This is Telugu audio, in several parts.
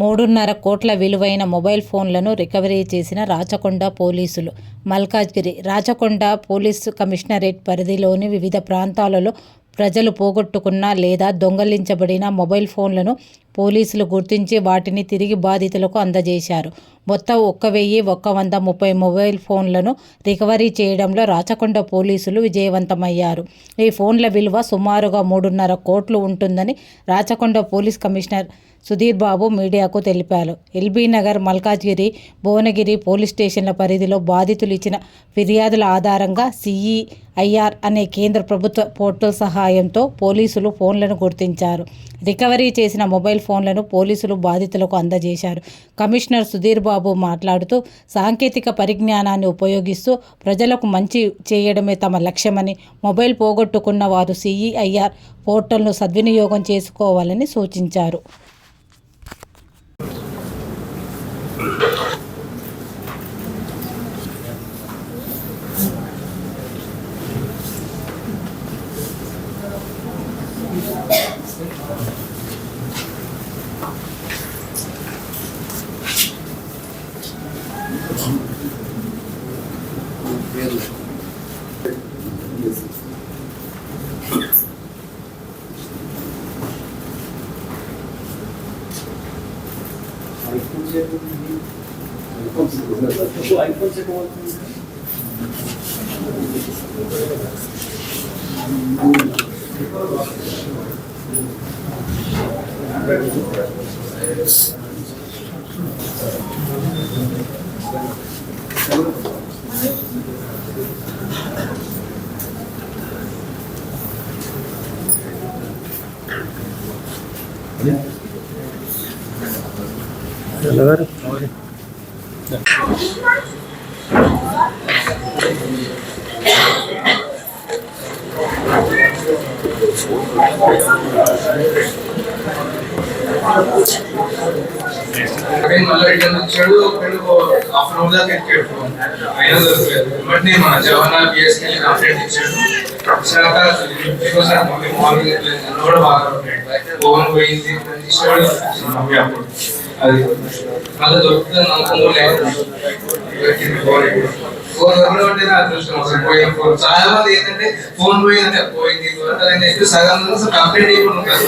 మూడున్నర కోట్ల విలువైన మొబైల్ ఫోన్లను రికవరీ చేసిన రాచకొండ పోలీసులు. మల్కాజ్గిరి రాచకొండ పోలీసు కమిషనరేట్ పరిధిలోని వివిధ ప్రాంతాలలో ప్రజలు పోగొట్టుకున్న లేదా దొంగలించబడిన మొబైల్ ఫోన్లను పోలీసులు గుర్తించి వాటిని తిరిగి బాధితులకు అందజేశారు. మొత్తం ఒక్క వెయ్యి ఒక్క వంద ముప్పై మొబైల్ ఫోన్లను రికవరీ చేయడంలో రాచకొండ పోలీసులు విజయవంతమయ్యారు. ఈ ఫోన్ల విలువ సుమారుగా మూడున్నర కోట్లు ఉంటుందని రాచకొండ పోలీస్ కమిషనర్ సుధీర్ బాబు మీడియాకు తెలిపారు. ఎల్బీ నగర్ మల్కాజ్గిరి భువనగిరి పోలీస్ స్టేషన్ల పరిధిలో బాధితులు ఇచ్చిన ఫిర్యాదుల ఆధారంగా సిఈఐఆర్ అనే కేంద్ర ప్రభుత్వ పోర్టల్ సహాయంతో పోలీసులు ఫోన్లను గుర్తించారు. రికవరీ చేసిన మొబైల్ ఫోన్లను పోలీసులు బాధితులకు అందజేశారు. కమిషనర్ సుధీర్ బాబు మాట్లాడుతూ సాంకేతిక పరిజ్ఞానాన్ని ఉపయోగిస్తూ ప్రజలకు మంచి చేయడమే తమ లక్ష్యమని మొబైల్ పోగొట్టుకున్న వారు సిఈఐఆర్ పోర్టల్ను సద్వినియోగం చేసుకోవాలని సూచించారు. वो आईफोन से कौन అక్కడ మళ్ళీ రిటర్న్ వచ్చాడు ఒకడు హాఫ్ అన్ అవర్ దాకా ఎక్కాడు ఫోన్ అయినా దొరకలేదు వెంటనే మన జవహర్లాల్ బిఎస్కి వెళ్ళి కంప్లైంట్ ఇచ్చాడు ఇచ్చాక ఇంటికి సార్ మమ్మీ మార్నింగ్ నన్ను కూడా బాగా కొట్టాడు ఫోన్ పోయింది తీసాడు మమ్మీ అప్పుడు అది అలా దొరుకుతుంది నమ్మకం ఫోన్ దొరకడం అంటే నా అదృష్టం అసలు. పోయిన ఫోన్. చాలా మంది ఏంటంటే ఫోన్ పోయింది పోయింది దొరకదని సగం కంప్లైంట్ చేయకుండా ఉంటారు.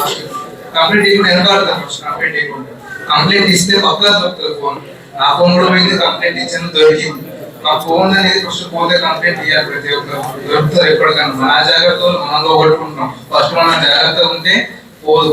కంప్లైంట్ చేయకుండా వెనకాడతాను కంప్లైంట్ చేయకుండా. కంప్లైంట్ ఇస్తే పక్కగా దొరుకుతుంది ఫోన్. నా ఫోన్ కూడా పోయింది కంప్లైంట్ ఇచ్చాను దొరికింది. నా ఫోన్ అనేది ఫస్ట్ పోతే కంప్లైంట్ ఇవ్వాలి ప్రతి ఒక్క దొరుకుతుంది ఎప్పటికన్నా మన జాగ్రత్తలు మనం పోగొట్టుకుంటాం ఫస్ట్ మనం జాగ్రత్తగా ఉంటే పోదు.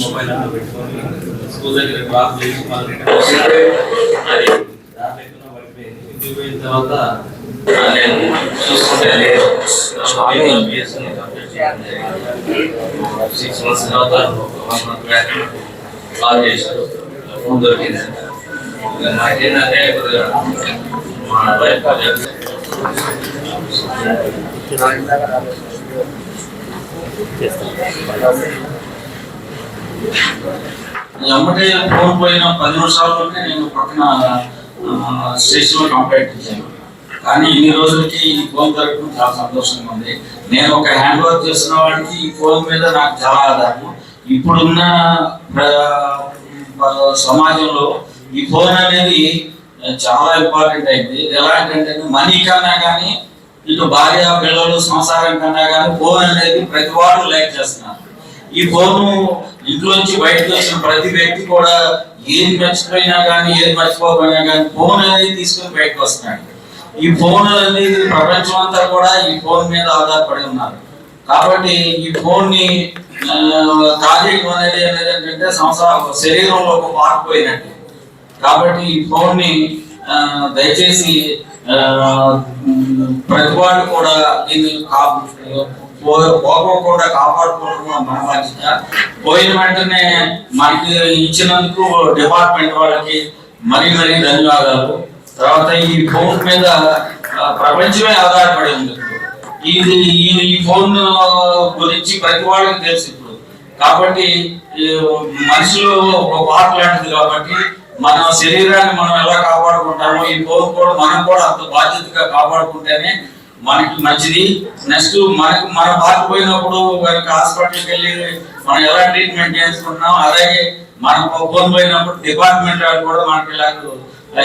మొబైల్ అన్న పెట్టుకొని స్కూల్ దగ్గర క్లాస్ చేసి మళ్ళీ రిటర్న్ వస్తే అది. దాంట్లో ఎక్కడో పడిపోయింది. ఇంటికి పోయిన తర్వాత ఆ, నేను చూసుకుంటే లేదు. బిఎస్ఎన్ఎల్ కంప్లీట్ సిక్స్ మంత్స్ తర్వాత వన్ మంత్ బ్యాక్ కాల్ చేశారు. ఫోన్ దొరికింది. ఇంకా నాకేంటంటే కొద్దిగా మా వైఫ్ ఎమ్మటే ఫోన్ పోయిన పది నిమిషాల్లోనే నేను పక్కన స్టేషన్లో కంప్లైంట్ ఇచ్చాను. కానీ ఇన్ని రోజులకి ఈ ఫోన్ దొరకడం చాలా సంతోషంగా ఉంది. నేను ఒక హ్యాండ్ వర్క్ చేస్తున్న వాడికి ఈ ఫోన్ మీద నాకు చాలా ఆధారం. ఇప్పుడున్న సమాజంలో ఈ ఫోన్ అనేది చాలా ఇంపార్టెంట్ అయింది. ఎలాంటంటే మనీ కన్నా కానీ ఇటు భార్య పిల్లలు సంసారం కన్నా కానీ ఫోన్ అనేది ప్రతి వాడు లైక్ చేస్తున్నారు. ఈ ఫోను ఇంట్లోంచి బయటకు వచ్చిన ప్రతి వ్యక్తి కూడా ఏది మర్చిపోయినా కానీ ఏది మర్చిపోకపోయినా కానీ ఫోన్ అనేది తీసుకుని బయటకు వస్తున్నాడు. ఈ ఫోన్ అనేది ప్రపంచం అంతా కూడా ఈ ఫోన్ మీద ఆధారపడి ఉన్నారు. కాబట్టి ఈ ఫోన్ని కార్యక్రమం అనేది అనేది ఏంటంటే సంసార శరీరంలో ఒక పార్ట్ పోయినట్టు. కాబట్టి ఈ ఫోన్ని దయచేసి ప్రతి వాళ్ళు కూడా దీన్ని పోకోకుండా కాపాడుకోవడం మన బాధ్యత. పోయిన వెంటనే మనకి ఇచ్చినందుకు డిపార్ట్మెంట్ వాళ్ళకి మరీ మరీ ధన్యవాదాలు. తర్వాత ఈ ఫోన్ మీద ప్రపంచమే ఆధారపడి ఉంది. ఇప్పుడు. ఇది ఈ- ఫోన్ గురించి ప్రతి వాళ్ళకి తెలుసు ఇప్పుడు. కాబట్టి మనుషులు ఒక పార్ట్ లాంటిది కాబట్టి మన శరీరాన్ని మనం ఎలా కాపాడుకుంటామో ఈ ఫోన్ కూడా మనం కూడా అంత బాధ్యతగా కాపాడుకుంటేనే మనకి మంచిది. నెక్స్ట్ మనకు మన బాధ పోయినప్పుడు మనకి హాస్పిటల్కి వెళ్ళి మనం ఎలా ట్రీట్మెంట్ చేసుకుంటున్నాం అలాగే మనం ఫోన్ పోయినప్పుడు డిపార్ట్మెంట్ వాళ్ళు కూడా మనకి ఇలా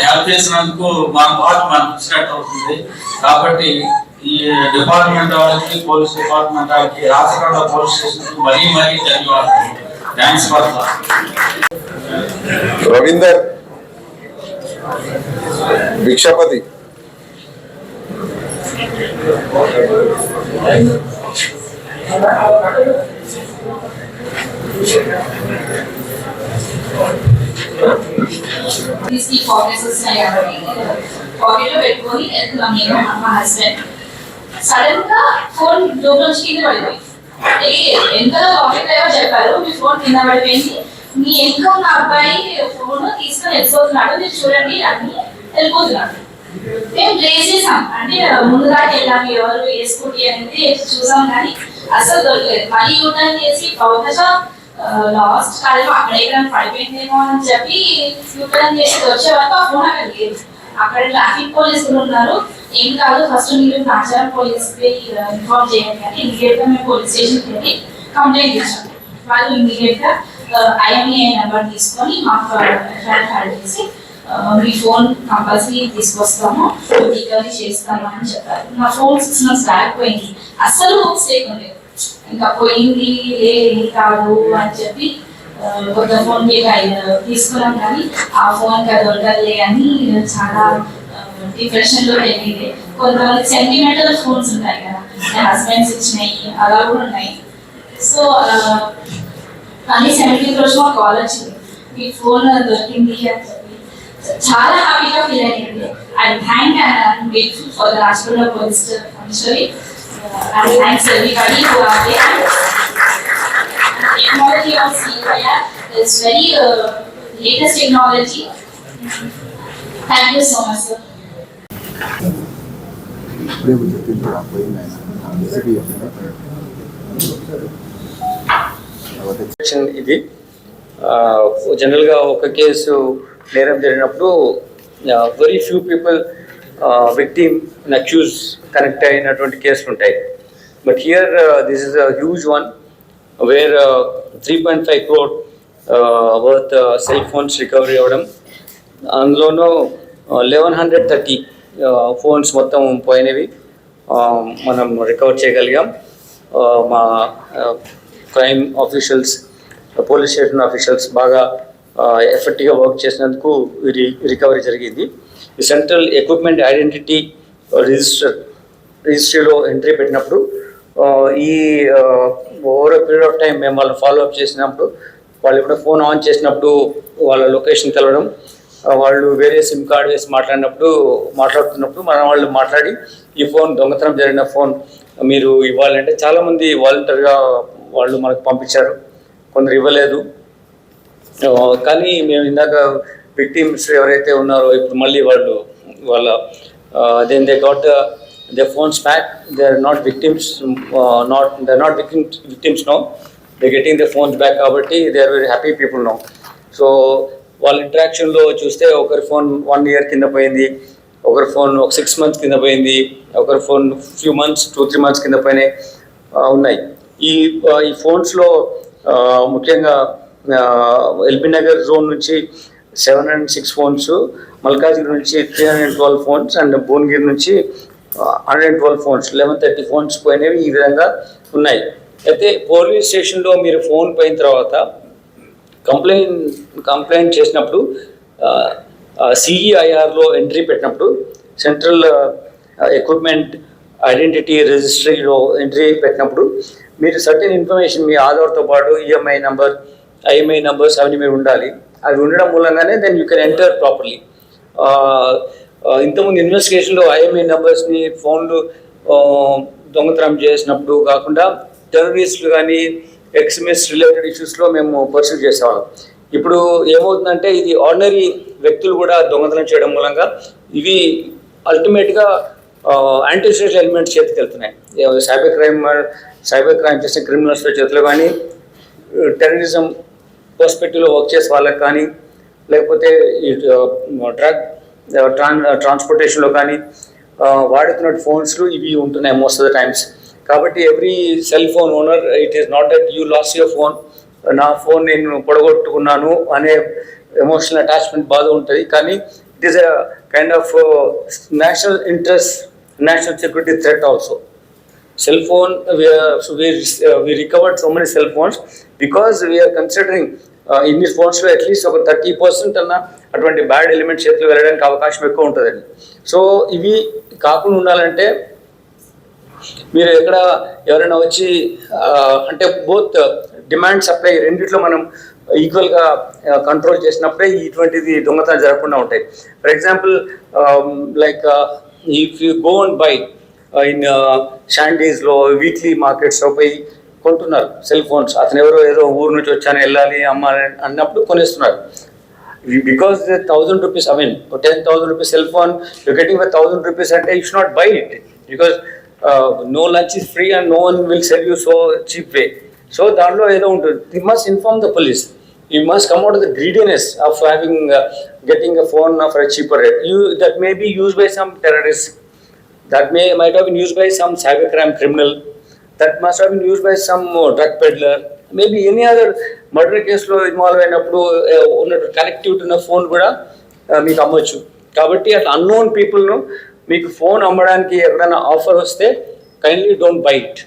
హెల్ప్ చేసినందుకు మన బాధ మనకు ఇచ్చినట్టు అవుతుంది. కాబట్టి ఈ డిపార్ట్మెంట్ వాళ్ళకి పోలీస్ డిపార్ట్మెంట్ వాళ్ళకి రాచకొండ పోలీస్ స్టేషన్ మరీ మరీ ధన్యవాదాలు. Thanks for Ravinder Bhikshapati. తీసుకి pockets వస్తున్నాయి కాబట్టి పాకెట్లో పెట్టుకొని వెళ్తున్నాం నేను మా హస్బెండ్ సడన్గా ఫోన్ లోపల నుంచి కింద పడిపోయింది ఎంత పాకెట్ డ్రైవర్ చెప్పారు మీ ఫోన్ కింద పడిపోయింది మీ వెనుక ఉన్న అబ్బాయి ఫోన్ తీసుకొని వెళ్ళిపోతున్నాడు మీరు చూడండి అని వెళ్ళిపోతున్నాడు మేము ట్రేస్ చేసాం. అంటే ముందుగా వెళ్ళాము ఎవరు వేసుకుంటే అనేది చూసాం కానీ అసలు దొరకలేదు. మళ్ళీ యూటర్న్ చేసి బహుశా లాస్ట్ కాలేమో అక్కడ ఎక్కడ పడిపోయిందేమో అని చెప్పి యూటర్న్ చేసి వచ్చే వరకు ఆ ఫోన్ అక్కడ లేదు. అక్కడ ట్రాఫిక్ పోలీసులు ఉన్నారు. ఏం కాదు ఫస్ట్ మీరు నాచారం పోలీస్ ఇన్ఫార్మ్ చేయండి కానీ ఇమీడియట్గా మేము పోలీస్ స్టేషన్కి వెళ్ళి కంప్లైంట్ ఇచ్చాము వాళ్ళు ఇమీడియట్గా ఐఎంఏ నెంబర్ తీసుకొని మాకు ఎఫ్ఐఆర్ ఫైల్ చేసి మీ ఫోన్ కంపల్సరీ తీసుకొస్తాము రికవరీ చేస్తాము అని చెప్పారు. నా ఫోన్ సిక్స్ మంత్స్ బ్యాక్ పోయింది. అస్సలు హోప్స్ లేకుండేది ఇంకా పోయింది లే ఏం కాదు అని చెప్పి కొత్త ఫోన్ మీరు తీసుకున్నాం కానీ ఆ ఫోన్ కదా ఉండదులే అని చాలా డిప్రెషన్లో వెళ్ళింది కొంతమంది సెంటిమెంటల్ ఫోన్స్ ఉంటాయి కదా నా హస్బెండ్స్ ఇచ్చినాయి అలా కూడా ఉన్నాయి. సో కానీ సెవెంటీన్త్ రోజు మాకు కాల్ వచ్చింది మీ ఫోన్ దొరికింది అని చెప్పి చాలా హ్యాపీగా ఫీల్ అయ్యింది I thank and grateful for the Rajapur police commissionerate and thanks everybody who are there technology of సీవయ is very latest technology thank you so much sir ఇప్పుడే చెప్పింది పోయింది ఆయన. రెసిపీ సెక్షన్ ఇది. జనరల్గా ఒక కేసు నేరం జరిగినప్పుడు very few people victim accuse connect అయినటువంటి కేసులు ఉంటాయి. But here this is a huge one where three point five crore worth cell phones recovery అవ్వడం. అందులోనూ లెవెన్ హండ్రెడ్ థర్టీ ఫోన్స్ మొత్తం పోయినవి మనం రికవర్ చేయగలిగాం. మా crime officials police station officials బాగా ఎఫెక్టివ్గా వర్క్ చేసినందుకు ఇది రికవరీ జరిగింది. ఈ సెంట్రల్ ఎక్విప్మెంట్ ఐడెంటిటీ రిజిస్టర్ రిజిస్ట్రీలో ఎంట్రీ పెట్టినప్పుడు ఈ ఓవర్ పీరియడ్ ఆఫ్ టైం మేము వాళ్ళు ఫాలో అప్ చేసినప్పుడు వాళ్ళు ఇప్పుడు ఫోన్ ఆన్ చేసినప్పుడు వాళ్ళ లొకేషన్ తెలవడం వాళ్ళు వేరే సిమ్ కార్డ్ వేసి మాట్లాడినప్పుడు మాట్లాడుతున్నప్పుడు మన వాళ్ళు మాట్లాడి ఈ ఫోన్ దొంగతనం జరిగిన ఫోన్ మీరు ఇవ్వాలంటే చాలామంది వాలంటీర్గా వాళ్ళు మనకు పంపించారు. కొందరు ఇవ్వలేదు. కానీ మేము ఇందాక విక్టిమ్స్ ఎవరైతే ఉన్నారో ఇప్పుడు మళ్ళీ వాళ్ళు వాళ్ళ then they got they phones back they are not victims not they not victims victims no they getting they phones back కాబట్టి they are very happy people no so వాళ్ళ ఇంటరాక్షన్లో చూస్తే ఒకరి ఫోన్ వన్ ఇయర్ కింద పోయింది ఒకరి ఫోన్ ఒక సిక్స్ మంత్స్ కింద పోయింది ఒకరి phone few months two three months కింద పోయినాయి ఉన్నాయి. ఈ ఈ ఫోన్స్లో ముఖ్యంగా ఎల్బీ నగర్ జోన్ నుంచి seven hundred six phones Malkajgiri నుంచి three hundred twelve phones and Bhuvanagiri నుంచి hundred twelve phones eleven thirty phones పోయినవి ఈ విధంగా ఉన్నాయి. అయితే పోలీస్ స్టేషన్లో మీరు ఫోన్ పోయిన తర్వాత కంప్లైంట్ కంప్లైంట్ చేసినప్పుడు సిఈఐఆర్లో ఎంట్రీ పెట్టినప్పుడు సెంట్రల్ ఎక్విప్మెంట్ ఐడెంటిటీ రిజిస్ట్రీలో ఎంట్రీ పెట్టినప్పుడు మీరు సర్టెన్ ఇన్ఫర్మేషన్ మీ ఆధార్తో పాటు ఈఎంఐ నెంబర్ ఐఎంఐ నంబర్స్ అవన్నీ మీరు ఉండాలి. అవి ఉండడం మూలంగానే then you can enter properly ఇంతకుముందు ఇన్వెస్టిగేషన్లో ఐఎంఐ నెంబర్స్ని ఫోన్లు దొంగతనం చేసినప్పుడు కాకుండా టెర్రరిస్టులు కానీ ఎక్స్మిస్ రిలేటెడ్ ఇష్యూస్లో మేము పర్సూ చేసేవాళ్ళం. ఇప్పుడు ఏమవుతుందంటే ఇది ఆర్డినరీ వ్యక్తులు కూడా దొంగతనం చేయడం మూలంగా ఇవి అల్టిమేట్గా యాంటీ సోషల్ ఎలిమెంట్స్ చేతికి వెళ్తున్నాయి. సైబర్ క్రైమ్ సైబర్ క్రైమ్ చేసిన క్రిమినల్స్ చేతిలో కానీ టెర్రరిజం హాస్పిటల్లో వర్క్ చేసే వాళ్ళకి కానీ లేకపోతే ఈ డ్రగ్ ట్రాన్ ట్రాన్స్పోర్టేషన్లో కానీ వాడుతున్న ఫోన్స్లు ఇవి ఉంటున్నాయి మోస్ట్ ఆఫ్ ద టైమ్స్ కాబట్టి every cell phone owner it is not that you loss your phone నా ఫోన్ నేను పొడగొట్టుకున్నాను అనే ఎమోషనల్ అటాచ్మెంట్ బాధ ఉంటుంది. కానీ it is a kind of national interest national security threat also cell phone we recovered so many cell phones because we are considering ఇన్ని phones లో అట్లీస్ట్ ఒక థర్టీ పర్సెంట్ అన్న అటువంటి బ్యాడ్ ఎలిమెంట్ చేతిలో వెళ్ళడానికి అవకాశం ఎక్కువ ఉంటుందండి. సో ఇవి కాకుండా ఉండాలంటే మీరు ఎక్కడ ఎవరైనా వచ్చి uh, అంటే బోత్ డిమాండ్ సప్లై రెండిట్లో మనం ఈక్వల్గా కంట్రోల్ uh, చేసినప్పుడే ఇటువంటిది దొంగతనం జరగకుండా ఉంటాయి. For example like if you go and buy in శాండీస్లో weekly మార్కెట్స్లో పోయి కొంటున్నారు. Cell phones. అతను ఎవరో ఏదో ఊరు నుంచి వచ్చాను వెళ్ళాలి అమ్మాలి అన్నప్పుడు కొనేస్తున్నారు. Because thousand rupees I mean ten thousand rupees cell phone you getting for thousand rupees అంటే you should not buy it because no lunch is free and no one will sell you so cheap way so దాంట్లో ఏదో ఉంటుంది. You must inform the police you must come out the greediness of having getting a phone for a cheaper rate you that may be use by some terrorist that may might have been used by some cybercrime criminal, that must been used by some uh, drug maybe any other other murder కేసులో ఇన్వాల్వ్ అయినప్పుడు ఉన్నట్టు కనెక్టివిటీ ఉన్న ఫోన్ కూడా uh, మీకు అమ్మొచ్చు. కాబట్టి అట్లా అన్నోన్ పీపుల్ను మీకు ఫోన్ అమ్మడానికి ఎక్కడైనా ఆఫర్ వస్తే కైండ్లీ డోంట్ బైట్